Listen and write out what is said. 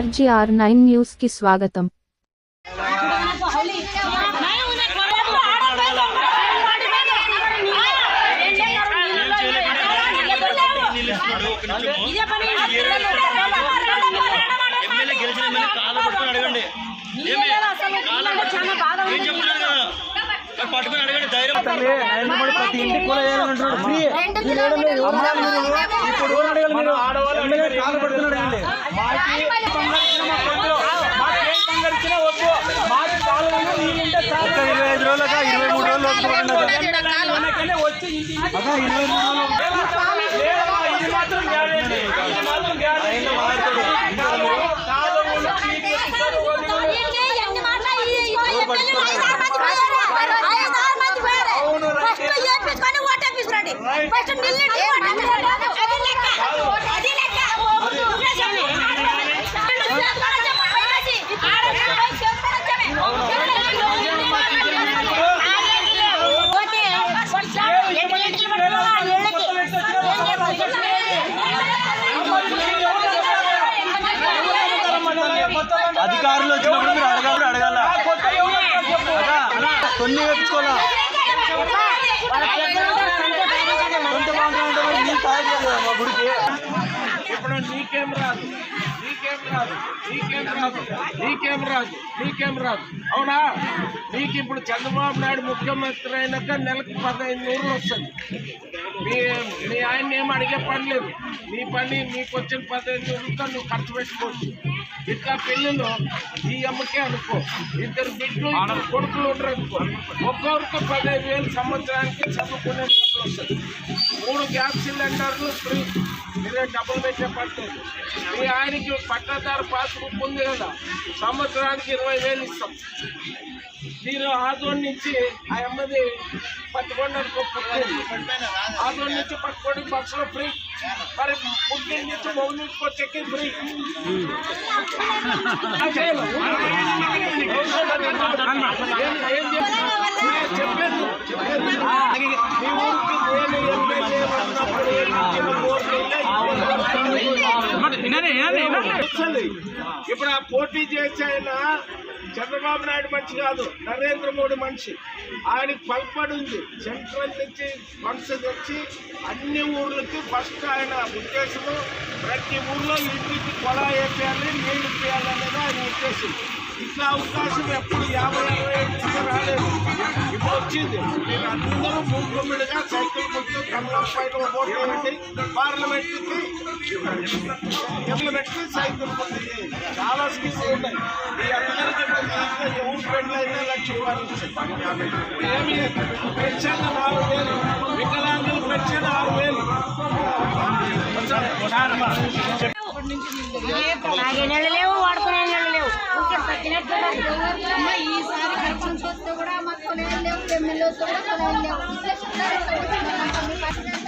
RGR nine న్యూస్కి స్వాగతం పట్టుకొని అడగండి పట్టుకొని పట్టుకొని ధైర్యం ప్రతి ఇంటికి కూడా ఫ్రీ ఇప్పుడు ఎమ్మెల్యే కాలు పడుతున్నాడు అడగండి మాకి మాకేం సంగరించినా వద్దు మాకి కాలువలు నీళ్ళుంటే చాలు ఇరవై ఐదు రోజులుగా ఇరవై మూడు రోజులు వచ్చి ఇంటి మాత్రం గ్యారెంటీ ఇది మాత్రం గ్యారెంటీ కాలువలు నీళ్ళు ఇస్తారు, అధికారులు వచ్చినప్పుడు మీరు అడగాలి అడగాల. కొన్ని వేపించుకోవాలా? ఇప్పుడు నీకేం రాదు. నీకేం రాదు నీకేం రాదు నీకేం రాదు నీకేం రాదు. అవునా? నీకు ఇప్పుడు చంద్రబాబు నాయుడు ముఖ్యమంత్రి అయినాక నెలకు పదహైదు నూరులు వస్తుంది. మీ మీ ఆయన ఏం అడిగే పని లేదు. నీ పని నీకు వచ్చిన పదహైదు నూరులతో నువ్వు ఖర్చు పెట్టుకోవచ్చు. ఇట్లా పెళ్ళిలో ఈ అమ్మకే అనుకో. ఇద్దరు బిడ్డలు ఇద్దరు కొడుకులు ఉండరు అనుకో. ఒక్కొక్కరికి పదహైదు వేలు సంవత్సరానికి చదువుకునే డబ్బులు వస్తుంది. మూడు గ్యాస్ సిలిండర్లు ఫ్రీ. మీరే డబ్బులు పెట్టే పడుతుంది మీ ఆయనకి పట్టాదారు పాస్బుక్ ఉంది కదా సంవత్సరానికి ఇరవై వేలు ఇస్తాం. మీరు ఆదోన్ నుంచి ఆ అమ్మది పట్టుకోండి అనుకో పుట్టింది ఆదోన్ నుంచి పట్టుకోండి బస్సులో ఫ్రీ. మరి పుట్టిన నుంచి మౌన్ నుంచి వచ్చేకి ఫ్రీ ఆ చేయాలి. ఏం- ఏం చెప్పాను చెప్పాను చెప్పాను మీ ఊరికి నేను ఎమ్మెల్యే ఉన్నప్పుడు ఏం ఇచ్చిన ఓట్లు వస్తుంది. ఇప్పుడు ఆ పోటీ చేసే ఆయన చంద్రబాబు నాయుడు మనిషి కాదు నరేంద్ర మోడీ మనిషి. ఆయనకి పల్పడి ఉంది. సెంట్రల్ నుంచి ఫండ్స్ తెచ్చి అన్ని ఊర్లకి ఫస్ట్ ఆయన ఉద్దేశము ప్రతి ఊర్లో ఇంటికి కొలా వేసేయాలి నీళ్ళు ఇప్పించాలనేది ఆయన ఉద్దేశం. ఇట్లా అవకాశం ఎప్పుడు యాభై అరవై ఏళ్ళ నుంచి రాలేదు ఇప్పుడు వచ్చింది మీరు అందరూ మూకుమ్మిడిగా సైకిల్ గుర్తు కమలం పైన ఓట్లు పెట్టి పార్లమెంట్కి పార్లమెంట్కి సైకిల్ గుర్తు చాలా స్కీమ్స్ ఉన్నాయి ఈ అందరికీ ప్రతి ఎవరు పెళ్ళైనా లక్ష రూపాయలు ఇచ్చారు. ఏమీ లేదు పెన్షన్ నాలుగు వేలు వికలాంగులు పెన్షన్ ఆరు వేలు తాగే నీళ్ళు లేవు ఈసారి సర్పంచ్ వస్తే కూడా మాకు కొనేది లేవు ఎమ్మెల్యే కూడా కొనేది లేవు